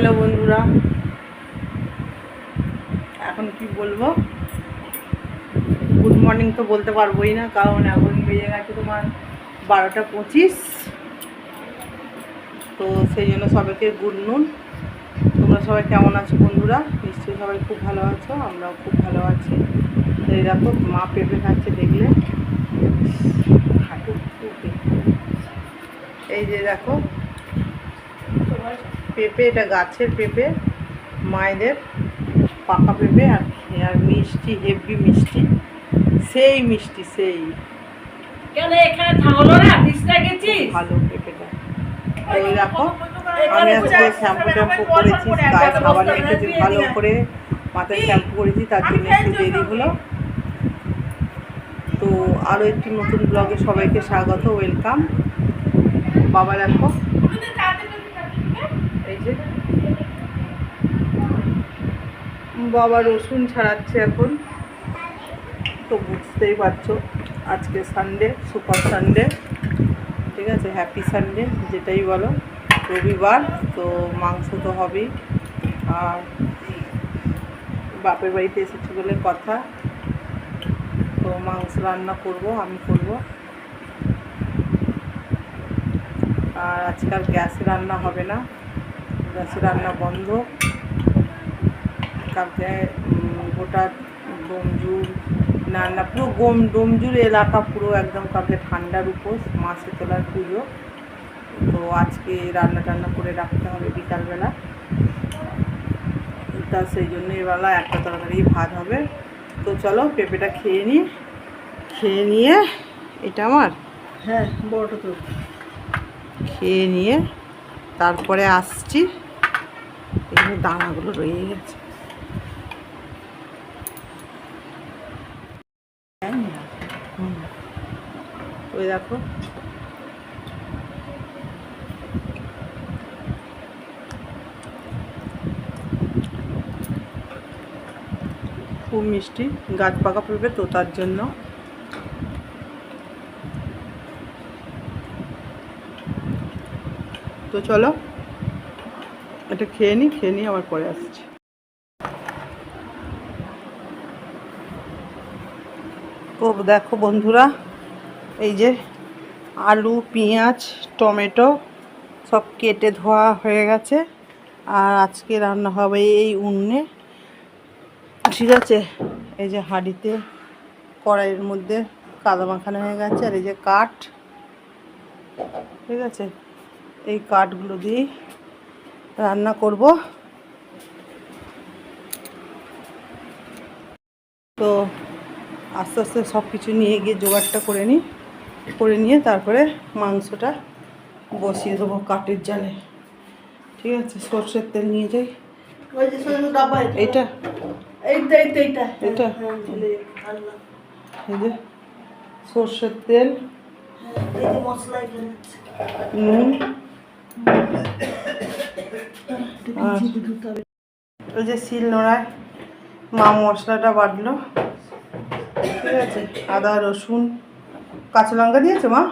Hello বন্ধুরা। এখন কি বলব? গুড মর্নিং তো বলতে পারবোই না, কারণ এখন বেজে গেছে তোমার বারোটা পঁচিশ। তো সেই জন্য সবাইকে গুড নুন তোমরা সবাই কেমন আছো বন্ধুরা? নিশ্চয়ই সবাই খুব ভালো আছো, আমরাও খুব ভালো আছি। এই দেখো, মা পেঁপে খাচ্ছে দেখলে। হাঁটু এই যে দেখো পেঁপে এটা গাছের পেঁপে মায়েদের পাকা পেঁপে আর আর মিষ্টি হেভি মিষ্টি সেই মিষ্টি সেই। কেন এখানে থাকল না? বিছনা গেছিস? ভালো পেঁপেটা। এই দেখো আমি আজকে শ্যাম্পু ট্যাম্পু করেছি গায়ে সাবান মেখেছি ভালো করে মাথায় শ্যাম্পু করেছি তার জন্য একটু দেরি হলো তো আরও একটি নতুন ব্লগে সবাইকে স্বাগত ওয়েলকাম বাবা দেখো এই যে বাবা রসুন ছাড়াচ্ছে এখন। তো বুঝতেই পারছ, আজকে সানডে সুপার সানডে ঠিক আছে হ্যাপি সানডে যেটাই বলো। রবিবার, তো মাংস তো হবেই। আর বাপের বাড়িতে এসেছি বলে কথা। তো মাংস রান্না করব, আমি করব। আর আজকাল গ্যাসে রান্না হবে না। গ্যাসে রান্না বন্ধ। উম, গোটা ডোমজুর না না পুরো গোম ডোমজুর এলাকা পুরো একদম কালকে ঠান্ডার উপোস মাসে তোলার পুজো। তো আজকে রান্না টান্না করে রাখতে হবে বিকালবেলা। তা সেই জন্য এবেলা একটা তরকারি ভাত হবে। তো চলো পেঁপেটা খেয়ে নিই খেয়ে নিয়ে এটা আমার? হ্যাঁ বড়টা তো খেয়ে নিয়ে তারপরে আসছি। এখানে দানাগুলো রয়ে গেছে। ওই দেখো। খুব মিষ্টি, গাছ পাকা পড়বে তো তার জন্য। তো চলো, এটা খেয়ে নিই খেয়ে নিয়ে আবার পরে আসছি। তো দেখো বন্ধুরা এই যে আলু, পেঁয়াজ, টমেটো সব কেটে ধোয়া হয়ে গেছে। আর আজকে রান্না হবে এই উনুনে। ঠিক আছে, এই যে হাঁড়িতে কড়াইয়ের মধ্যে কাদা মাখানো হয়ে গেছে আর এই যে কাঠ। ঠিক আছে, এই কাঠগুলো দিয়েই রান্না করব। তো আস্তে আস্তে সব কিছু নিয়ে গিয়ে জোগাড়টা করে নিই। করে নিয়ে তারপরে মাংসটা বসিয়ে দেবো কাঠের জালে। ঠিক আছে? সর্ষের তেল নিয়ে যাই। এইটা। এইটা এইটা এইটা। এটা? হ্যাঁ আনলাম। এই যে সর্ষের তেল। মশলা নুন। ওই যে শিল নোড়ায় মা মশলাটা বাটলো। ঠিক আছে? আদা রসুন। কাঁচা লঙ্কা দিয়েছে মা?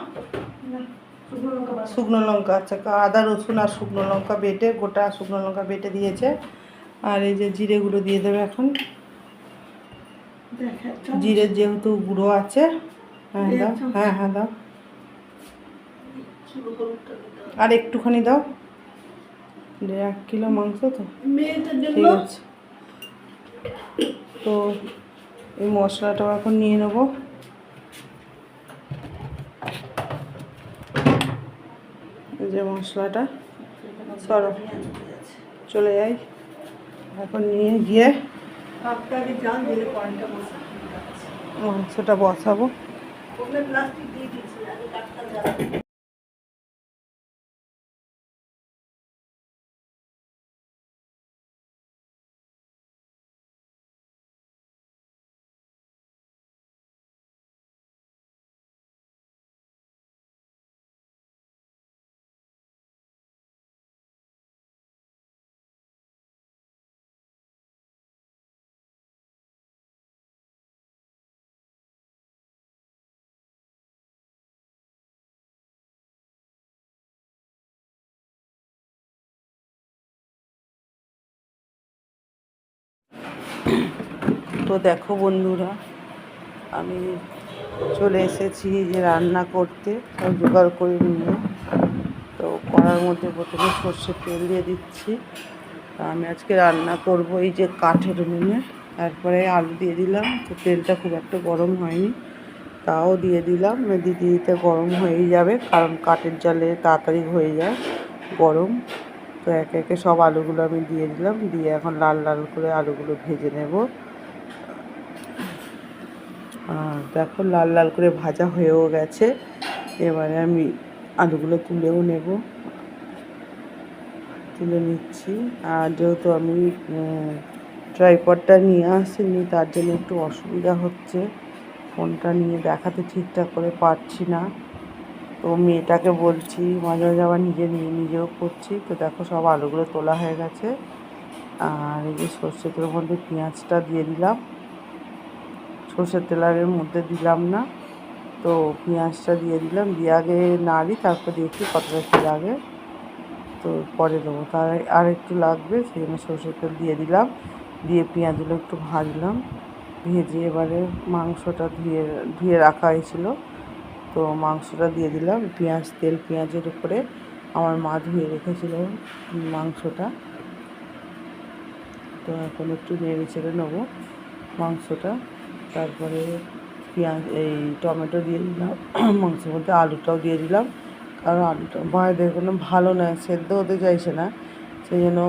শুকনো লঙ্কা আচ্ছা আদা রসুন আর শুকনো লঙ্কা বেটে গোটা শুকনো লঙ্কা বেটে দিয়েছে। আর এই যে জিরেগুলো দিয়ে দেবে এখন। জিরের যেহেতু গুঁড়ো আছে হ্যাঁ দাও হ্যাঁ হ্যাঁ দাও। আর একটুখানি দাও। এক কিলো মাংস তো। ঠিক আছে। তো এই মশলাটাও এখন নিয়ে নেব এই যে মশলাটা সরো। চলে যাই। এখন নিয়ে গিয়ে মাংসটা বসাবো। তো দেখো বন্ধুরা, আমি চলে এসেছি যে রান্না করতে সব জোগাড় করে নিয়ে। তো কড়ার মধ্যে প্রথমে সর্ষের তেল দিয়ে দিচ্ছি। আমি আজকে রান্না করব এই যে কাঠের উনুনে। তারপরে আলু দিয়ে দিলাম, তো তেলটা খুব একটা গরম হয়নি। তাও দিয়ে দিলাম, দিতে দিতে গরম হয়েই যাবে, কারণ কাঠের জালে তাড়াতাড়ি হয়ে যায় গরম। তো একে একে সব আলুগুলো আমি দিয়ে দিলাম। দিয়ে এখন লাল লাল করে আলুগুলো ভেজে নেব। আর দেখো লাল লাল করে ভাজা হয়েও গেছে। এবারে আমি আলুগুলো তুলেও নেব। তুলে নিচ্ছি। আর যেহেতু আমি ট্রাইপডটা নিয়ে আসিনি, তার জন্য একটু অসুবিধা হচ্ছে। ফোনটা নিয়ে দেখাতে ঠিকঠাক করে পারছি না। তো মেয়েটাকে বলছি, মাঝে মাঝে আবার নিজে নিয়ে, নিজেও করছি। তো দেখো সব আলুগুলো তোলা হয়ে গেছে। আর এই যে সর্ষে তেলের মধ্যে পেঁয়াজটা দিয়ে দিলাম। সর্ষের তেলের মধ্যে দিলাম না। তো পেঁয়াজটা দিয়ে দিলাম। দিয়ে আগে না নাড়ি, তারপর দেখি কতটা কী লাগে। তো পরে দেবো। তার আর একটু লাগবে, সেই জন্য সর্ষের তেল দিয়ে দিলাম। দিয়ে পেঁয়াজগুলো একটু ভাজলাম। ভেজে এবারে মাংসটা ধুয়ে ধুয়ে রাখা হয়েছিল। তো মাংসটা দিয়ে দিলাম। পেঁয়াজ, তেল, পেঁয়াজের উপরে আমার মা ধুয়ে রেখেছিল মাংসটা। তো এখন একটু নেড়ে ছেড়ে নেব মাংসটা। তারপরে পেঁয়াজ, এই টমেটো দিয়ে দিলাম। মাংসের মধ্যে আলুটাও দিয়ে দিলাম। কারণ আলুটা মায়েদের কোনো ভালো না, সেদ্ধ হতে চাইছে না। সেই জন্য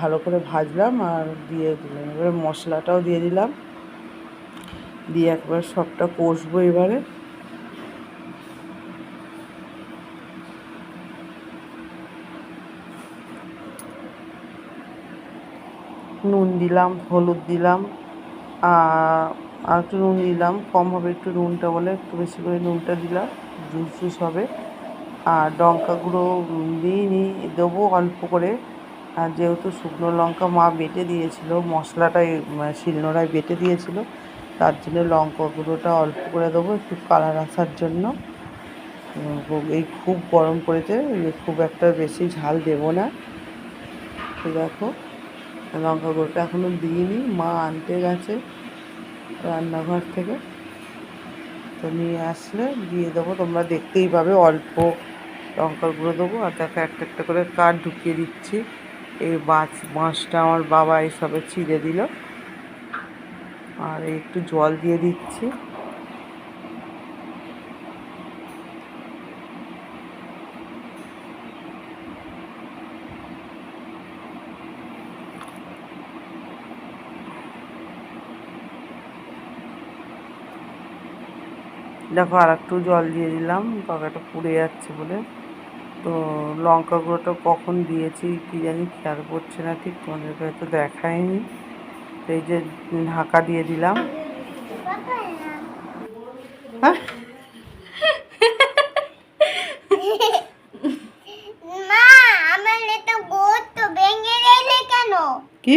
ভালো করে ভাজলাম আর দিয়ে দিলাম। এবারে মশলাটাও দিয়ে দিলাম। দিয়ে একবার সবটা কষবো এবারে। নুন দিলাম, হলুদ দিলাম, আর একটু নুন দিলাম, কম হবে একটু নুনটা বলে, একটু বেশি করে নুনটা দিলাম, জুস জুস হবে। আর লঙ্কা গুঁড়ো দিইনি, দেবো অল্প করে। আর যেহেতু শুকনো লঙ্কা মা বেটে দিয়েছিল মশলাটাই শিলনোড়ায় বেটে দিয়েছিল, তার জন্য লঙ্কা গুঁড়োটা অল্প করে দেবো, একটু কালার আসার জন্য। এই খুব গরম পড়েছে, খুব একটা বেশি ঝাল দেবো না। দেখো। লঙ্কা গুঁড়োটা এখনও দিইনি, মা আনতে গেছে রান্নাঘর থেকে। তো নিয়ে আসলে দিয়ে দেবো, তোমরা দেখতেই পাবে, অল্প লঙ্কার গুঁড়ো দেবো। আর দেখো, একটা একটা করে কাঠ ঢুকিয়ে দিচ্ছি। এই বাঁশ বাঁশটা আমার বাবা এইসবে ছিঁড়ে দিল। আর একটু জল দিয়ে দিচ্ছি। দেখো আর একটু জল দিয়ে দিলাম তরকারিটা পুড়ে যাচ্ছে বলে। তো লঙ্কা গুঁড়োটা কখন দিয়েছি কী জানি খেয়াল করছে না ঠিক তোমাদেরকে হয়তো দেখায়নি। তো এই যে ঢাকা দিয়ে দিলাম। হ্যাঁ? তো কি?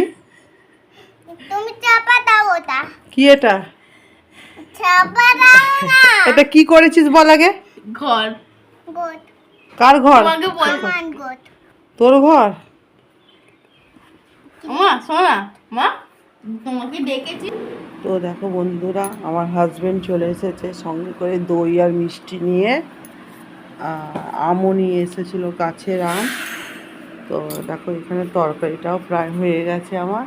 তুমি চাপা দাও ওটা। কি এটা? চাপা এটা কি করেছিস বল আগে? ঘর। কার ঘর? তোর ঘর? মা শোনা মা তোমাকে ডেকেছি। তো দেখো বন্ধুরা আমার হাজবেন্ড চলে এসেছে সঙ্গে করে দই আর মিষ্টি নিয়ে। আমও নিয়ে এসেছিল গাছের আম। তো দেখো এখানে তরকারিটাও প্রায় হয়ে গেছে আমার।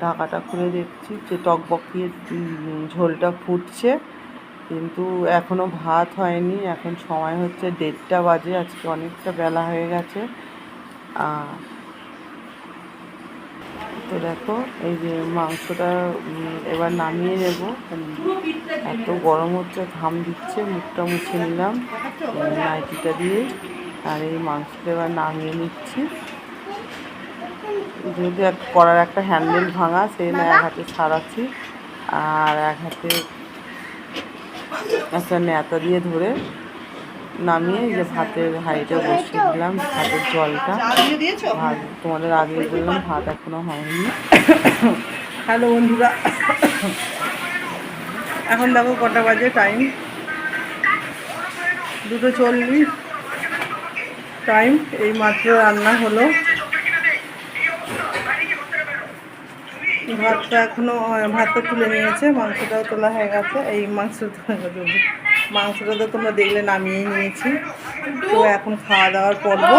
ঢাকাটা খুলে দেখছি যে টকবকিয়ে ঝোলটা ফুটছে। কিন্তু এখনও ভাত হয়নি, এখন সময় হচ্ছে দেড়টা বাজে, আজকে অনেকটা বেলা হয়ে গেছে। তো দেখো, এই যে মাংসটা এবার নামিয়ে নেব। এত গরম হচ্ছে, ঘাম দিচ্ছে, মুখটা মুছে নিলাম নাইটিটা দিয়ে। আর এই মাংসটা এবার নামিয়ে নিচ্ছি। এক করার একটা হ্যান্ডেল ভাঙা, সেই জন্য এক হাতে ছাড়াচ্ছি আর এক হাতে একটা ন্যাতা দিয়ে ধরে নামিয়ে যে ভাতের হাঁড়িটা বসিয়ে দিলাম, ভাতের জলটা। ভাত তোমাদের আগে বললাম, ভাত এখনও হয়নি। হ্যালো বন্ধুরা। এখন দেখো কটা বাজে টাইম দুটো চল্লিশ টাইম এই মাত্র রান্না হলো। ভাতটা এখনও ভাতটা তুলে নিয়েছে, মাংসটাও তোলা হয়ে গেছে। এই মাংস মাংসটা তো তোমরা দেখলে, নামিয়ে নিয়েছি। তো এখন খাওয়া দাওয়ার পর্ব।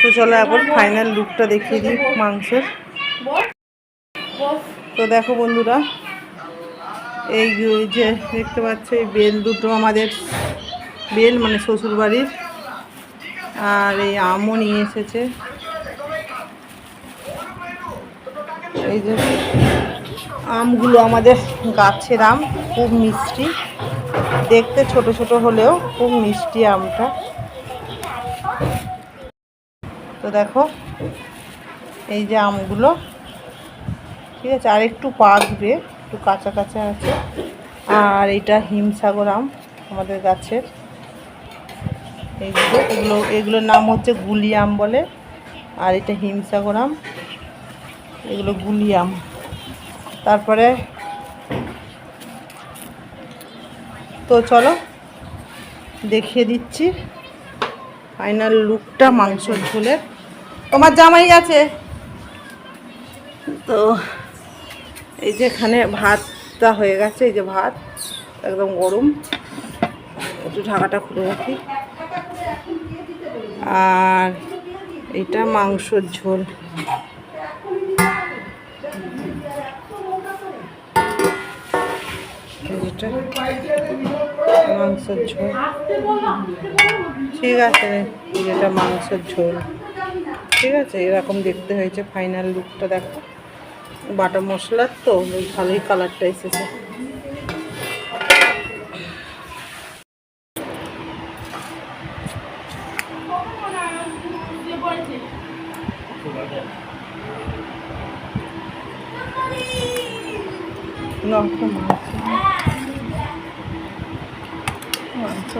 তো চলো এখন ফাইনাল লুকটা দেখিয়ে দিই মাংসের। তো দেখো বন্ধুরা, এই যে দেখতে পাচ্ছ, এই বেল দুটো আমাদের, বেল মানে শ্বশুর বাড়ির আর এই আমও নিয়ে এসেছে। এই যে আমগুলো আমাদের গাছের আম, খুব মিষ্টি। দেখতে ছোট ছোট হলেও খুব মিষ্টি আমটা। তো দেখো, এই যে আমগুলো। ঠিক আছে, আর একটু পাকবে, একটু কাঁচা কাঁচা আছে। আর এটা হিমসাগর আম আমাদের গাছের। এইগুলো, এগুলো, এগুলোর নাম হচ্ছে গুলি আম বলে, আর এটা হিমসাগর আম। এগুলো গুলি আম তারপরে তো চলো, দেখিয়ে দিচ্ছি ফাইনাল লুকটা মাংসর ঝোলের। তোমার জামাই আছে? তো এই যে এখানে ভাতটা হয়ে গেছে, এই যে ভাত একদম গরম। একটু ঢাকাটা খুলে রাখি। আর এটা মাংসর ঝোল। এটা মাংসের ঝোল। ঠিক আছে এটা মাংসের ঝোল। ঠিক আছে, এরকম দেখতে হয়েছে ফাইনাল লুকটা দেখো। বাটা মশলার তো বেশ ভালোই কালারটা এসেছে।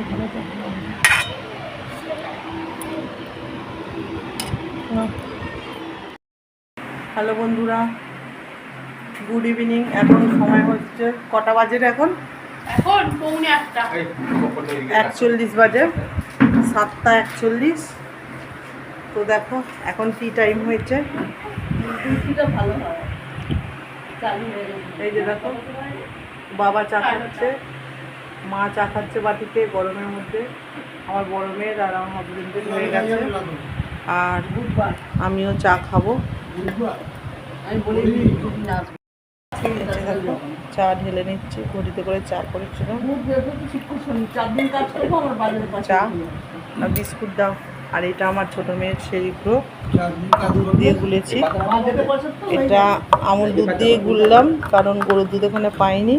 ভালো দেখো। হ্যালো বন্ধুরা গুড ইভিনিং। এখন সময় হচ্ছে কটা বাজে এখন? এখন পৌনে আটটা। একচল্লিশ বাজে সাতটা একচল্লিশ। তো দেখো এখন টি টাইম হয়েছে? হয়। হয়ে এই যে দেখো বাবা চা খাচ্ছে। মা চা খাচ্ছে বাটিতে গরমের মধ্যে। আমার বড় মেয়ের আর আমার হাজবেন্ডের হয়ে গেছে। আর আমিও চা খাব। চা ঢেলে নিচ্ছি ঘটিতে করে চা করেছিলাম। চা বিস্কুট দাও। আর এটা আমার ছোট মেয়ের সেরিগ্রো দিয়ে গুলেছি। বাজারের পাশে তো এটা আমুল দুধ দিয়ে গুললাম কারণ গরুর দুধ এখানে পাইনি।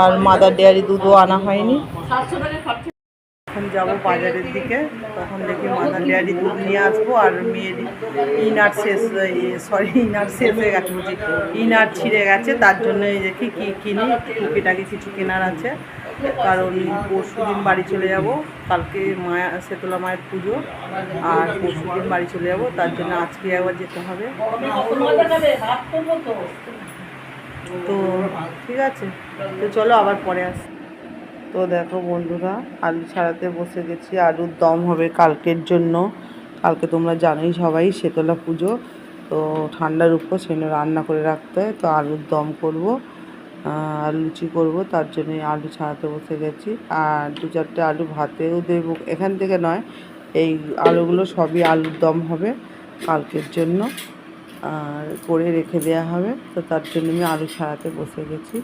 আর মাদার ডেয়ারি দুধও আনা হয়নি। এখন যাব বাজারের দিকে তখন দেখি মাদার ডেয়ারি দুধ নিয়ে আসব আর মেয়ের ইনার শেষ সরি ইনার শেষ হয়ে গেছে বুঝি ইনার ছিঁড়ে গেছে তার জন্য এই দেখি কী কিনি টুকিটাকি কিছু কেনার আছে। কারণ পরশু দিন বাড়ি চলে যাব। কালকে মায়া শেতলা মায়ের পুজো। আর পরশু দিন বাড়ি চলে যাব, তার জন্য আজকে একবার যেতে হবে। তো ঠিক আছে, তো চলো আবার পরে আস। তো দেখো বন্ধুরা, আলু ছাড়াতে বসে গেছি। আলুর দম হবে কালকের জন্য। কালকে তোমরা জানোই সবাই শেতলা পুজো। তো ঠান্ডার উপর সেজন্য রান্না করে রাখতে হয়, তো আলুর দম করব। লুচি করব তার জন্য আলু ছাড়াতে বসে গেছি। আর দু চারটে আলু ভাতেও দেবো। এখান থেকে নয় এই আলুগুলো সবই আলুর দম হবে কালকের জন্য আর করে রেখে দেওয়া হবে। তো তার জন্য আমি আলু ছাড়াতে বসে গেছি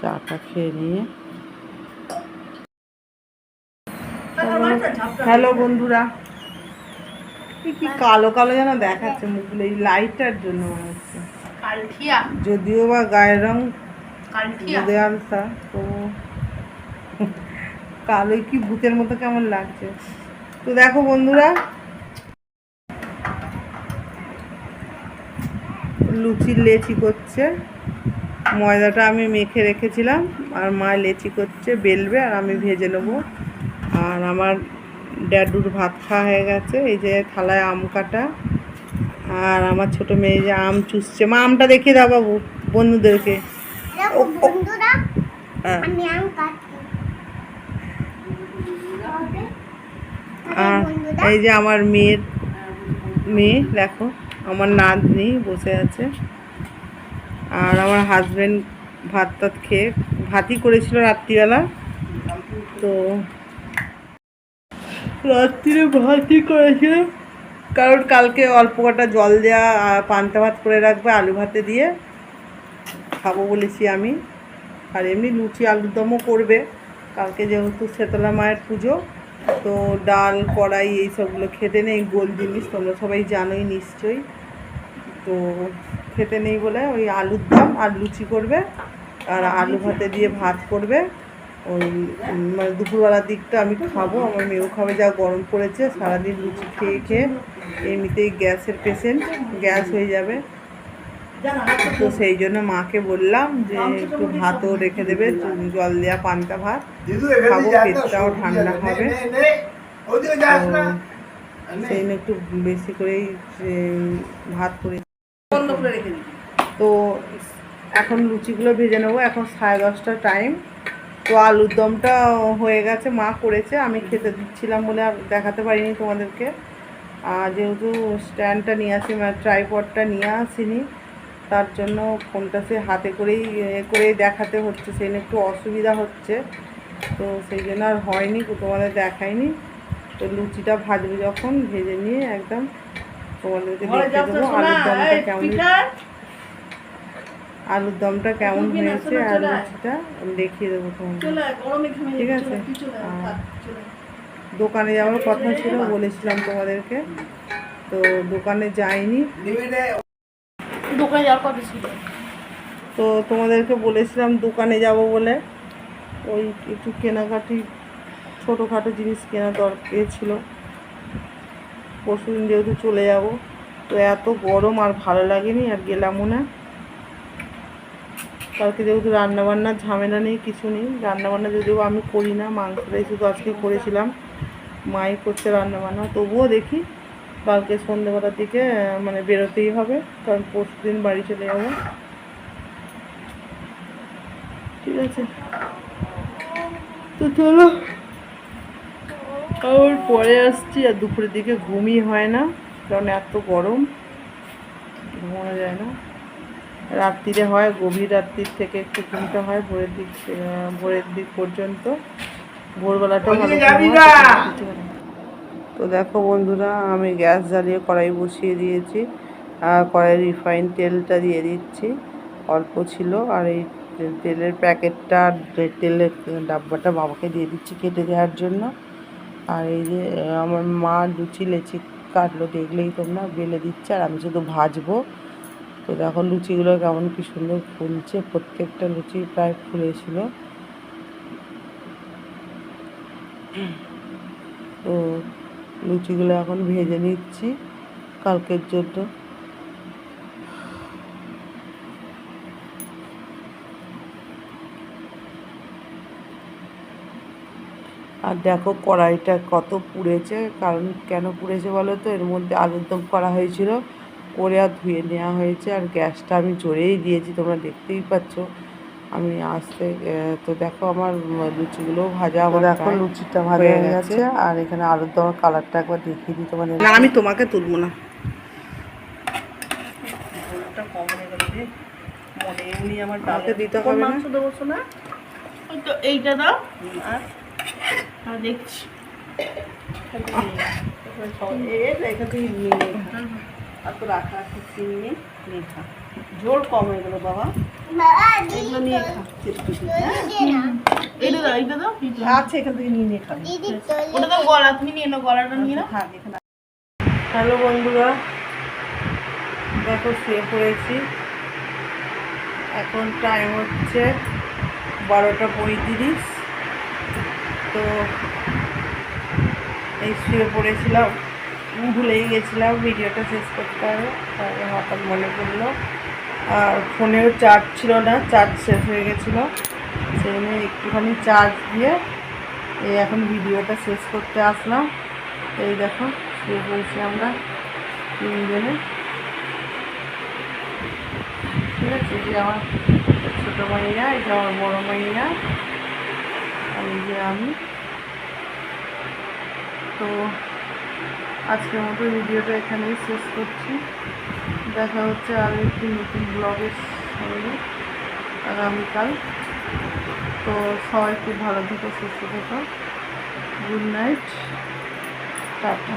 চাটা খেয়ে নিয়ে। হ্যালো বন্ধুরা কি কালো কালো যেন দেখাচ্ছে মুখগুলো এই লাইটটার জন্য মনে হচ্ছে। যদিও বা গায়ের রং বুধে আলতা তো কালো কি ভূতের মতো কেমন লাগছে। তো দেখো বন্ধুরা লুচির লেচি করছে। ময়দাটা আমি মেখে রেখেছিলাম আর মা লেচি করছে বেলবে আর আমি ভেজে নেব। আর আমার ড্যাডুর ভাত খাওয়া হয়ে গেছে এই যে থালায় আম কাটা। আর আমার ছোট মেয়ে যে আম চুষছে। মা আমটা দেখিয়ে দাও বাবু বন্ধুদেরকে। বন্ধুরা হ্যাঁ। আমি আম কাটছি। আর এই যে আমার মেয়ের মেয়ে দেখো আমার নাতনি বসে আছে। আর আমার হাজবেন্ড ভাত টাত খেয়ে ভাতই করেছিল রাত্রিবেলা। তো রাত্রিরে ভাতই করেছিল কারণ কালকে অল্প কটা জল দেওয়া আর পান্তা ভাত করে রাখবে আলু ভাতে দিয়ে। খাব বলেছি আমি। আর এমনি লুচি, আলুর দমও করবে। কালকে যেহেতু শেতলা মায়ের পুজো, তো ডাল, কড়াই এই সবগুলো খেতে নেই, গোল জিনিস, তোমরা সবাই জানোই নিশ্চয়ই। তো খেতে নেই বলে ওই আলুর দম আর লুচি করবে, আর আলু ভাতে দিয়ে ভাত করবে। ওই মানে দুপুরবেলার দিকটা আমি খাব, আমার মেয়েও খাবে, যা গরম পড়েছে, সারাদিন লুচি খেয়ে খেয়ে এমনিতেই গ্যাসের পেশেন্ট, গ্যাস হয়ে যাবে। তো সেই জন্য মাকে বললাম যে একটু ভাতও রেখে দেবে জল দেওয়া পান্তা ভাত। খাব পেটটাও ঠান্ডা হবে। তো সেই জন্য একটু বেশি করেই ভাত করে বন্ধ করে রেখে দিই তো এখন লুচিগুলো ভেজে নেব। এখন সাড়ে দশটা টাইম। তো আলুর দমটা হয়ে গেছে মা করেছে। আমি খেতে দিচ্ছিলাম বলে আর দেখাতে পারিনি তোমাদেরকে। আর যেহেতু স্ট্যান্ডটা নিয়ে আসি মানে ট্রাইপডটা নিয়ে আসিনি তার জন্য ফোনটা সে হাতে করেই করেই দেখাতে হচ্ছে সেই জন্য একটু অসুবিধা হচ্ছে। তো সেই জন্য আর হয়নি তোমাদের দেখায়নি তো লুচিটা ভাজবো যখন ভেজে নিয়ে একদম তোমাদেরকে দেখে দেবো আলুর দমটা কেমন আলুর দমটা কেমন হয়েছে আর লুচিটা আমি দেখিয়ে দেবো ঘেমে ঠিক আছে? দোকানে যাওয়ার কথা ছিল বলেছিলাম তোমাদেরকে। তো দোকানে যাইনি। দোকানে যাওয়ার কথা ছিল। তো তোমাদেরকে বলেছিলাম দোকানে যাব বলে। ওই একটু কেনাকাটি, ছোটোখাটো জিনিস কেনা দরকার ছিল। পরশুদিন যেহেতু চলে যাব, তো এত গরম আর ভালো লাগেনি আর গেলামও না। কালকে যেহেতু রান্নাবান্নার ঝামেলা নেই, কিছু নেই। রান্নাবান্না যদিও আমি করি না, মাংসটাই শুধু আজকে করেছিলাম। মাই করছে রান্নাবান্না, তবুও দেখি কালকে সন্ধ্যেবেলার দিকে মানে বেরোতেই হবে কারণ পরশু দিন বাড়ি চলে যাব। ঠিক আছে। তো চলো। আবার পরে আসছি আর দুপুরের দিকে ঘুমই হয় না কারণ এত গরম। ঘুমানো যায় না। রাত্রিরে হয় গভীর রাত্রির থেকে একটু ঘুমটা হয় ভোরের দিক ভোরের দিক পর্যন্ত। ভোরবেলাটা ভালো ঘুম হয়, কিছু হয় না। তো দেখো বন্ধুরা, আমি গ্যাস জ্বালিয়ে কড়াই বসিয়ে দিয়েছি আর কড়াই রিফাইন তেলটা দিয়ে দিচ্ছি। অল্প ছিল আর এই তেলের প্যাকেটটা তেলের ডাব্বাটা বাবাকে দিয়ে দিচ্ছি কেটে দেওয়ার জন্য। আর এই যে, আমার মা লুচি, লেচি কাটলো, দেখলেই তোমরা বেলে দিচ্ছে আর আমি শুধু ভাজবো। তো দেখো লুচিগুলো কেমন কি সুন্দর ফুলছে, প্রত্যেকটা লুচি প্রায় ফুলেছিল তো লুচিগুলো এখন ভেজে নিচ্ছি, কালকের জন্য। আর দেখো কড়াইটা কত পুড়েছে, কারণ কেন পুড়েছে বলো তো? এর মধ্যে আলুর দম করা হয়েছিল, করে আর ধুয়ে নেওয়া হয়েছে, আর গ্যাসটা আমি জোরেই দিয়েছি, তোমরা দেখতেই পাচ্ছ। আমি আসতে তো দেখো আমার লুচিগুলো ভাজা আমার দেখো লুচিটা ভাজা হয়ে গেছে। আর এখানে আলুর দমের কালারটা একবার দেখিয়ে দিই তোমাদের। না আমি তোমাকে তুলবো না। মনে আমার দিতে হবে না? তো এইটা দাও। আর দেখছি। এখান থেকে নিয়ে আর তো রাখা আছে চিনি নিয়ে খা ঝোল কম হয়ে গেলো বাবা। এগুলো নিয়ে খা এইটা দাও এইটা দাও। এইটা। আচ্ছা এখান থেকে নিয়ে নিয়ে খাবি। ওটা তো গলা তুমি নিয়ে নাও গলাটা নিয়ে নাও। থাক এখানে হ্যালো বন্ধুরা। দেখো শুয়ে পড়েছি এখন টাইম হচ্ছে বারোটা পঁয়ত্রিশ। তো এই শুয়ে পড়েছিলাম। ভুলেই গেছিলাম ভিডিওটা শেষ করতে হবে। তারপরে হঠাৎ মনে পড়ল। আর ফোনেও চার্জ ছিল না চার্জ শেষ হয়ে গেছিল। সেই জন্য একটুখানি চার্জ দিয়ে এই এখন ভিডিওটা শেষ করতে আসলাম। এই দেখো, শুয়ে পড়েছি আমরা তিনজনে। ঠিক আছে যে আমার ছোটো মাইয়া, এই যে আমার বড়ো মাইয়া আর এই যে আমি। তো আজকের মতো ভিডিওটা এখানেই শেষ করছি। দেখা হচ্ছে আর একটি নতুন ব্লগের সঙ্গে আগামীকাল। তো সবাই খুব ভালো থেকো, সুস্থ থেকো। Good night tata